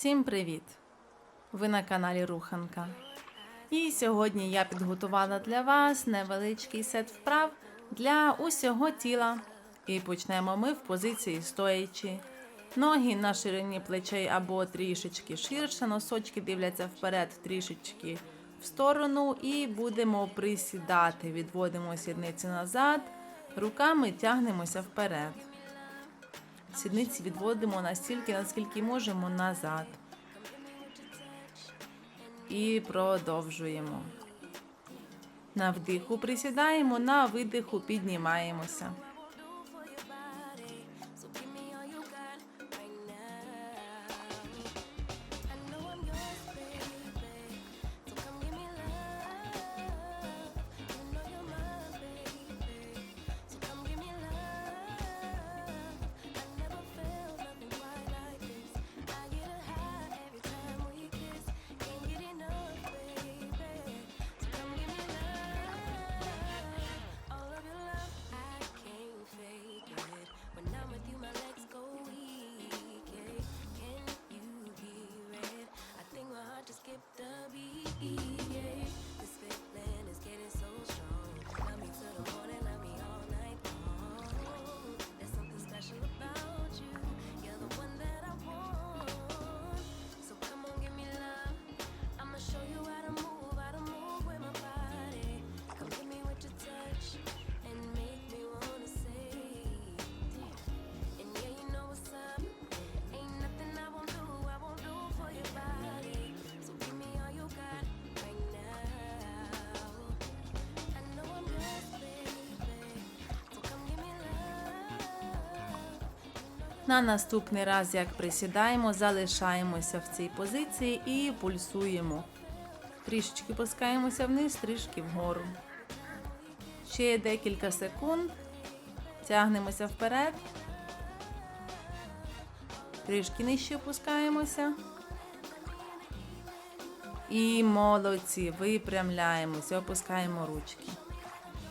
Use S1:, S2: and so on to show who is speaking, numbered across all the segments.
S1: Всім привіт! Ви на каналі Руханка. І сьогодні я підготувала для вас невеличкий сет вправ для усього тіла. І почнемо ми в позиції стоячи. Ноги на ширині плечей або трішечки ширше, носочки дивляться вперед трішечки в сторону, і будемо присідати. Відводимо сідниці назад, руками тягнемося вперед. Сідниці відводимо настільки, наскільки можемо назад. І продовжуємо. На вдиху присідаємо, на видиху піднімаємося. На наступний раз, як присідаємо, залишаємося в цій позиції і пульсуємо. Трішечки пускаємося вниз, трішки вгору. Ще декілька секунд. Тягнемося вперед. Трішки нижче опускаємося. І молодці, випрямляємося, опускаємо ручки.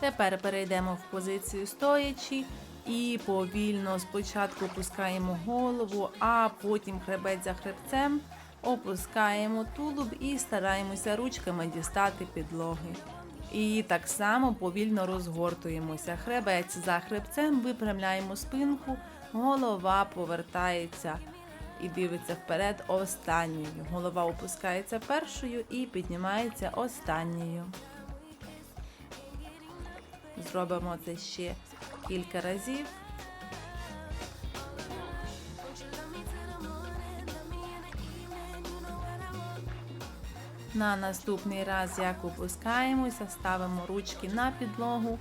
S1: Тепер перейдемо в позицію стоячи і повільно спочатку опускаємо голову, а потім хребець за хребцем, опускаємо тулуб і стараємося ручками дістати підлоги. І так само повільно розгортуємося. Хребець за хребцем, випрямляємо спинку, голова повертається і дивиться вперед останньою. Голова опускається першою і піднімається останньою. Зробимо це ще кілька разів. На наступний раз, як опускаємося, ставимо ручки на підлогу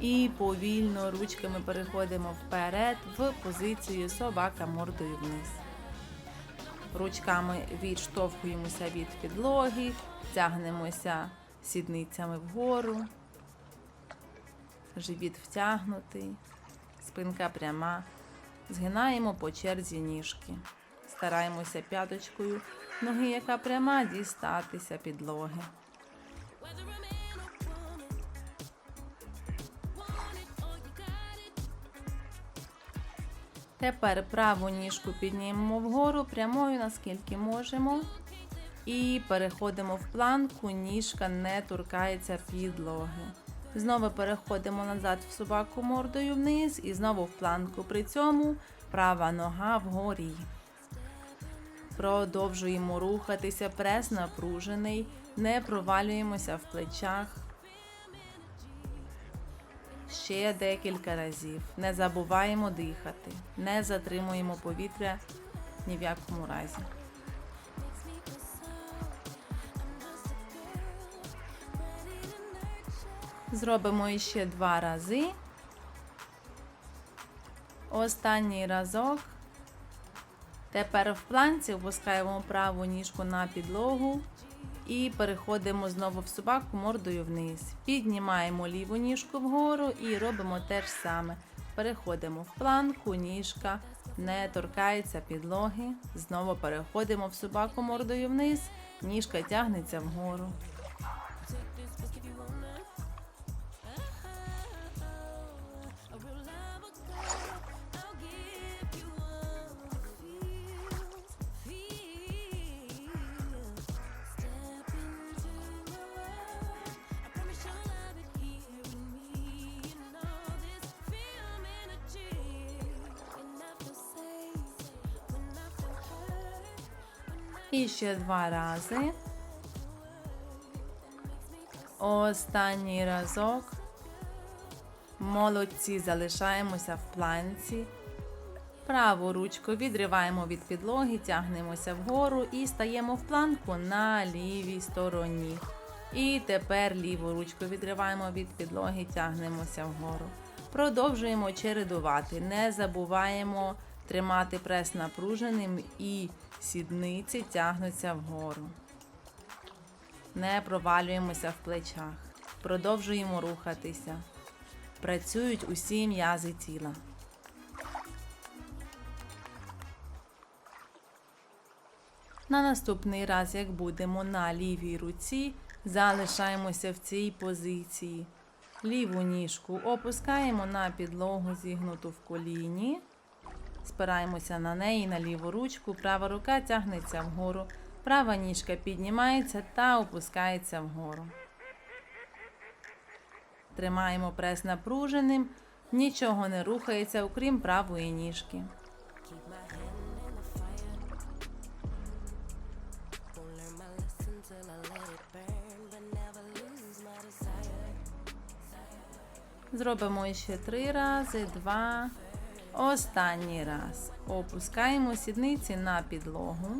S1: і повільно ручками переходимо вперед в позицію собака мордою вниз. Ручками відштовхуємося від підлоги, тягнемося сідницями вгору, живіт втягнутий, спинка пряма. Згинаємо по черзі ніжки. Стараємося п'яточкою ноги, яка пряма, дістатися підлоги. Тепер праву ніжку піднімемо вгору прямою, наскільки можемо. І переходимо в планку, ніжка не торкається підлоги. Знову переходимо назад в собаку мордою вниз і знову в планку. При цьому права нога вгорі. Продовжуємо рухатися, прес напружений, не провалюємося в плечах. Ще декілька разів. Не забуваємо дихати, не затримуємо повітря ні в якому разі. Зробимо іще два рази. Останній разок. Тепер в планці опускаємо праву ніжку на підлогу і переходимо знову в собаку мордою вниз. Піднімаємо ліву ніжку вгору і робимо те ж саме. Переходимо в планку, ніжка не торкається підлоги. Знову переходимо в собаку мордою вниз, ніжка тягнеться вгору. І ще два рази. Останній разок. Молодці, залишаємося в планці. Праву ручку відриваємо від підлоги, тягнемося вгору і стаємо в планку на лівій стороні. І тепер ліву ручку відриваємо від підлоги, тягнемося вгору. Продовжуємо чередувати. Не забуваємо тримати прес напруженим і сідниці тягнуться вгору. Не провалюємося в плечах. Продовжуємо рухатися. Працюють усі м'язи тіла. На наступний раз, як будемо на лівій руці, залишаємося в цій позиції. Ліву ніжку опускаємо на підлогу, зігнуту в коліні. Спираємося на неї на ліву ручку, права рука тягнеться вгору, права ніжка піднімається та опускається вгору. Тримаємо прес напруженим, нічого не рухається, окрім правої ніжки. Зробимо ще три рази, два. Останній раз. Опускаємо сідниці на підлогу.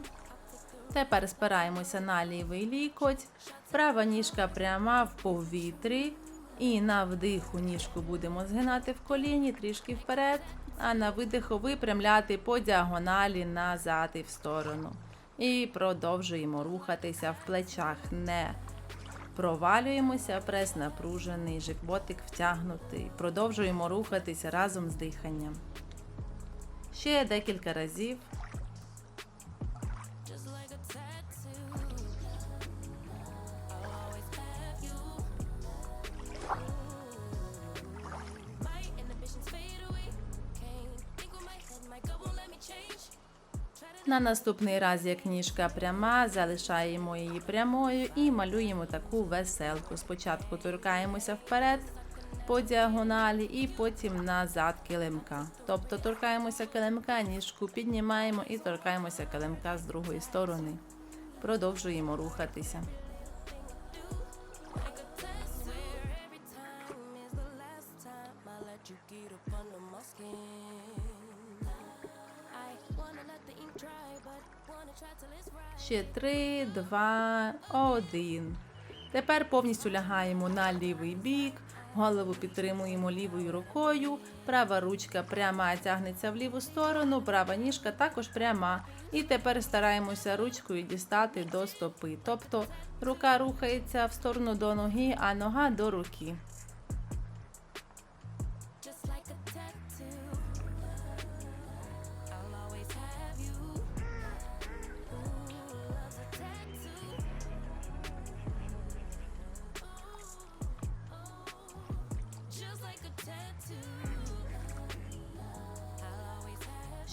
S1: Тепер спираємося на лівий лікоть. Права ніжка пряма в повітрі. І на вдиху ніжку будемо згинати в коліні трішки вперед, а на видиху випрямляти по діагоналі назад і в сторону. І продовжуємо рухатися в плечах. Не Провалюємося, прес напружений, животик втягнутий. Продовжуємо рухатися разом з диханням. Ще декілька разів. На наступний раз, як ніжка пряма, залишаємо її прямою і малюємо таку веселку. Спочатку торкаємося вперед по діагоналі і потім назад килимка. Тобто торкаємося килимка, ніжку піднімаємо і торкаємося килимка з другої сторони. Продовжуємо рухатися. Ще три, два, один. Тепер повністю лягаємо на лівий бік, голову підтримуємо лівою рукою, права ручка пряма тягнеться в ліву сторону, права ніжка також пряма. І тепер стараємося ручкою дістати до стопи. Тобто рука рухається в сторону до ноги, а нога до руки.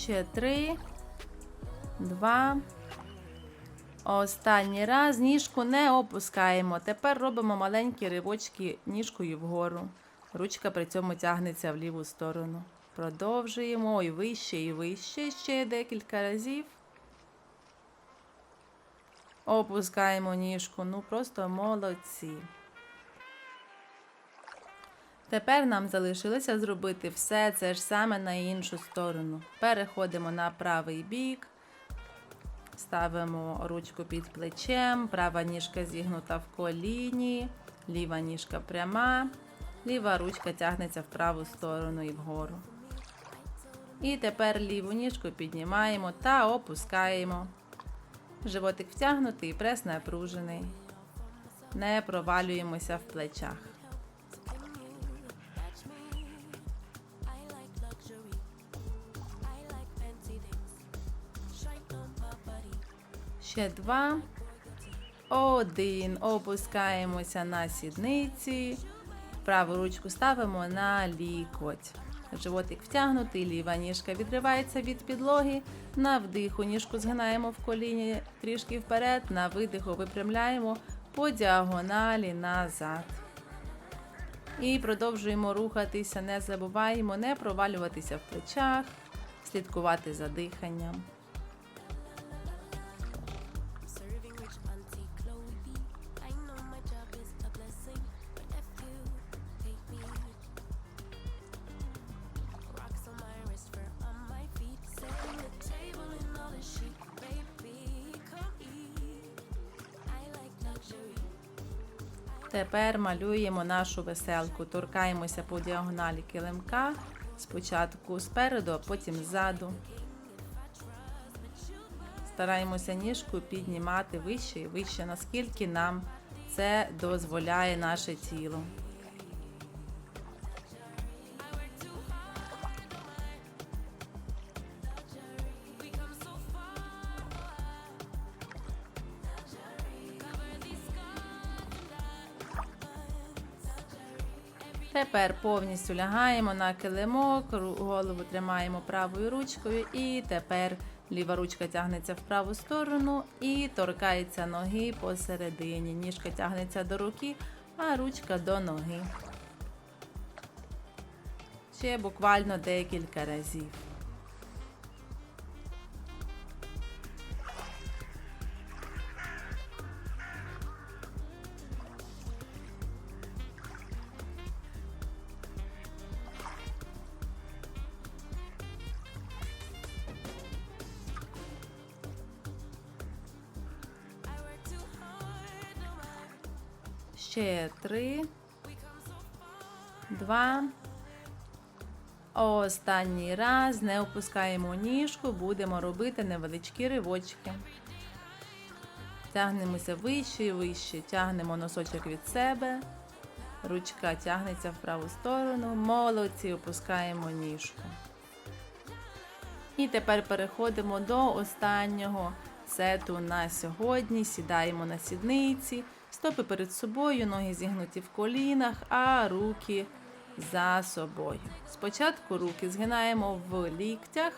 S1: Ще три, два. Останній раз ніжку не опускаємо. Тепер робимо маленькі ривочки ніжкою вгору. Ручка при цьому тягнеться в ліву сторону. Продовжуємо і вище, і вище. Ще декілька разів. Опускаємо ніжку. Ну просто молодці. Тепер нам залишилося зробити все це ж саме на іншу сторону. Переходимо на правий бік, ставимо ручку під плечем, права ніжка зігнута в коліні, ліва ніжка пряма, ліва ручка тягнеться в праву сторону і вгору. І тепер ліву ніжку піднімаємо та опускаємо. Животик втягнутий, прес напружений. Не провалюємося в плечах. Ще два. Один. Опускаємося на сідниці. Праву ручку ставимо на лікоть. Животик втягнутий, ліва ніжка відривається від підлоги. На вдиху ніжку згинаємо в коліні трішки вперед, на видиху випрямляємо по діагоналі назад. І продовжуємо рухатися, не забуваємо не провалюватися в плечах, слідкувати за диханням. Тепер малюємо нашу веселку. Торкаємося по діагоналі килимка. Спочатку спереду, а потім ззаду. Стараємося ніжку піднімати вище і вище, наскільки нам це дозволяє наше тіло. Тепер повністю лягаємо на килимок, голову тримаємо правою ручкою, і тепер ліва ручка тягнеться в праву сторону і торкається ноги посередині. Ніжка тягнеться до руки, а ручка до ноги. Ще буквально декілька разів. Ще три. Два. Останній раз не опускаємо ніжку, будемо робити невеличкі ривочки. Тягнемося вище і вище. Тягнемо носочок від себе. Ручка тягнеться в праву сторону. Молодці, опускаємо ніжку. І тепер переходимо до останнього сету на сьогодні. Сідаємо на сідниці, стопи перед собою, ноги зігнуті в колінах, а руки за собою. Спочатку руки згинаємо в ліктях,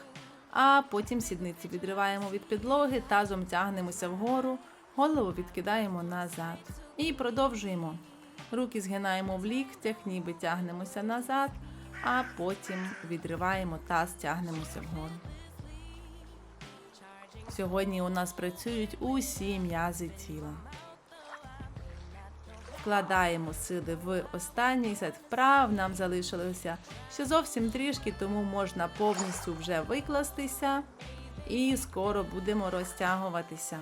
S1: а потім сідниці відриваємо від підлоги, тазом тягнемося вгору, голову відкидаємо назад. І продовжуємо. Руки згинаємо в ліктях, ніби тягнемося назад, а потім відриваємо таз, тягнемося вгору. Сьогодні у нас працюють усі м'язи тіла. Вкладаємо сили в останній сет вправ. Нам залишилося ще зовсім трішки, тому можна повністю вже викластися і скоро будемо розтягуватися.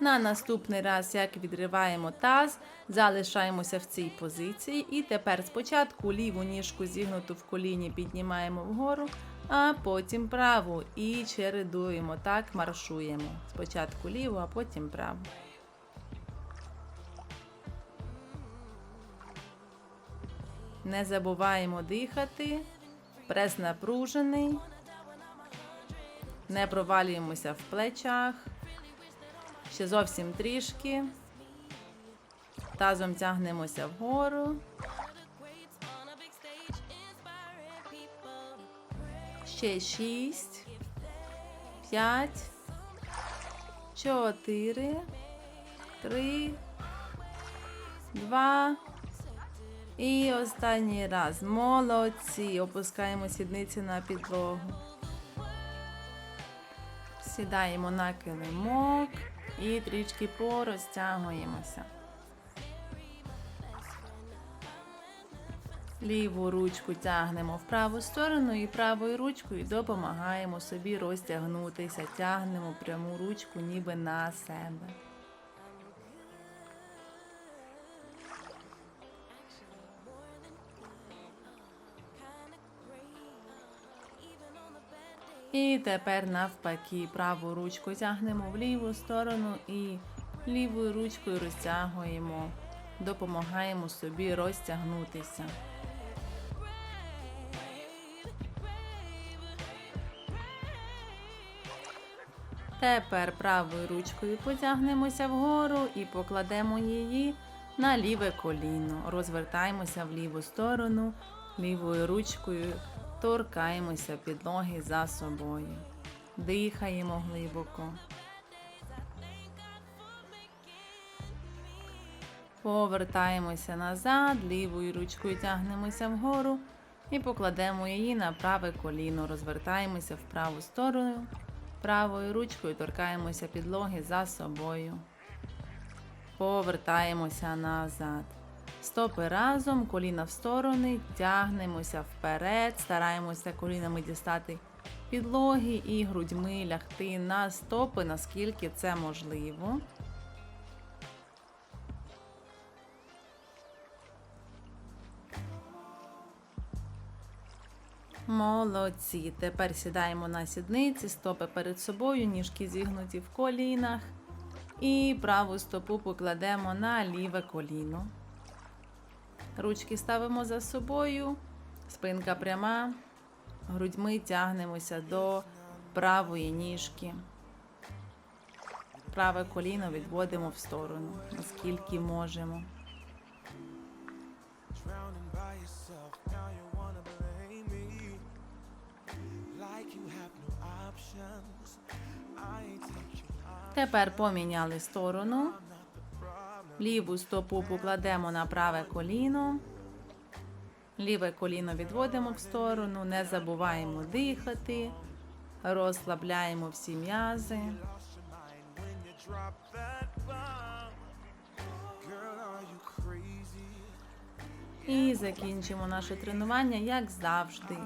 S1: На наступний раз, як відриваємо таз, залишаємося в цій позиції. І тепер спочатку ліву ніжку зігнуту в коліні піднімаємо вгору, а потім праву і чередуємо. Так маршуємо. Спочатку ліву, а потім праву. Не забуваємо дихати. Прес напружений. Не провалюємося в плечах. Ще зовсім трішки. Тазом тягнемося вгору. Ще шість. П'ять. Чотири. Три. Два. І останній раз. Молодці. Опускаємо сідниці на підлогу. Сідаємо на килимок і трішки порозтягуємося. Ліву ручку тягнемо в праву сторону і правою ручкою допомагаємо собі розтягнутися. Тягнемо пряму ручку ніби на себе. І тепер навпаки праву ручку тягнемо в ліву сторону і лівою ручкою розтягуємо, допомагаємо собі розтягнутися. Тепер правою ручкою потягнемося вгору і покладемо її на ліве коліно. Розвертаємося в ліву сторону, лівою ручкою торкаємося підлоги за собою. Дихаємо глибоко. Повертаємося назад, лівою ручкою тягнемося вгору і покладемо її на праве коліно. Розвертаємося в праву сторону, Правою ручкою торкаємося підлоги за собою. Повертаємося назад. Стопи разом, коліна в сторони, тягнемося вперед, стараємося колінами дістати підлоги і грудьми лягти на стопи, наскільки це можливо. Молодці. Тепер сідаємо на сідниці, стопи перед собою, ніжки зігнуті в колінах. І праву стопу покладемо на ліве коліно. Ручки ставимо за собою, спинка пряма, грудьми тягнемося до правої ніжки. Праве коліно відводимо в сторону, наскільки можемо. Тепер поміняли сторону. Ліву стопу покладемо на праве коліно. Ліве коліно відводимо в сторону, не забуваємо дихати, розслабляємо всі м'язи. І закінчимо наше тренування, як завжди.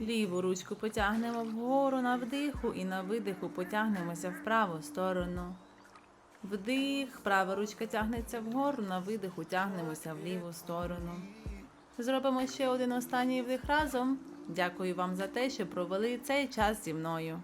S1: Ліву ручку потягнемо вгору на вдиху і на видиху потягнемося в праву сторону. Вдих, права ручка тягнеться вгору, на видиху тягнемося в ліву сторону. Зробимо ще один останній вдих разом. Дякую вам за те, що провели цей час зі мною.